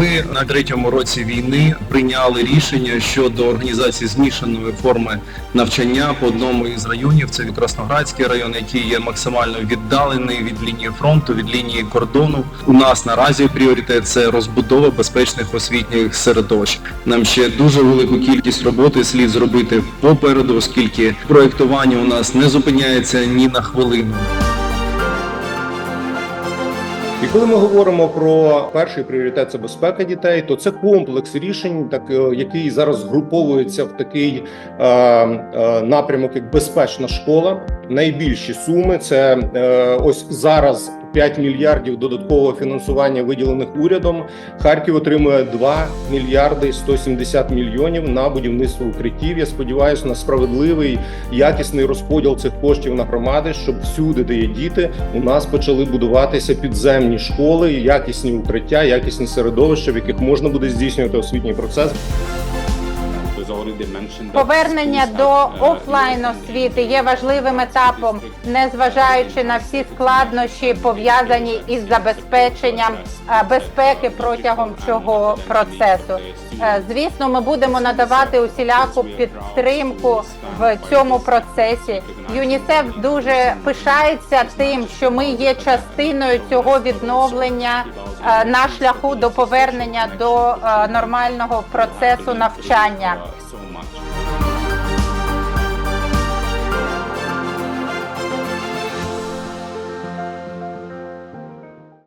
Ми на третьому році війни прийняли рішення щодо організації змішаної форми навчання по одному із районів. Це Красноградський район, який є максимально віддалений від лінії фронту, від лінії кордону. У нас наразі пріоритет це розбудова безпечних освітніх середовищ. Нам ще дуже велику кількість роботи слід зробити попереду, оскільки проєктування у нас не зупиняється ні на хвилину. І коли ми говоримо про перший пріоритет це безпека дітей, то це комплекс рішень, так е, який зараз згруповується в такий е, е, напрямок, як безпечна школа. Найбільші суми це е, ось зараз 5 мільярдів додаткового фінансування виділених урядом. Харків отримує 2 мільярди 170 мільйонів на будівництво укриттів. Я сподіваюся на справедливий якісний розподіл цих коштів на громади, щоб всюди, де є діти, у нас почали будуватися підземні школи, якісні укриття, якісні середовища, в яких можна буде здійснювати освітній процес. Повернення до офлайн освіти є важливим етапом, незважаючи на всі складнощі, пов'язані із забезпеченням е, безпеки протягом цього процесу. Е, Звісно, ми будемо надавати усіляку підтримку в цьому процесі. ЮНІСЕФ дуже пишається тим, що ми є частиною цього відновлення е, на шляху до повернення до нормального процесу навчання. so much.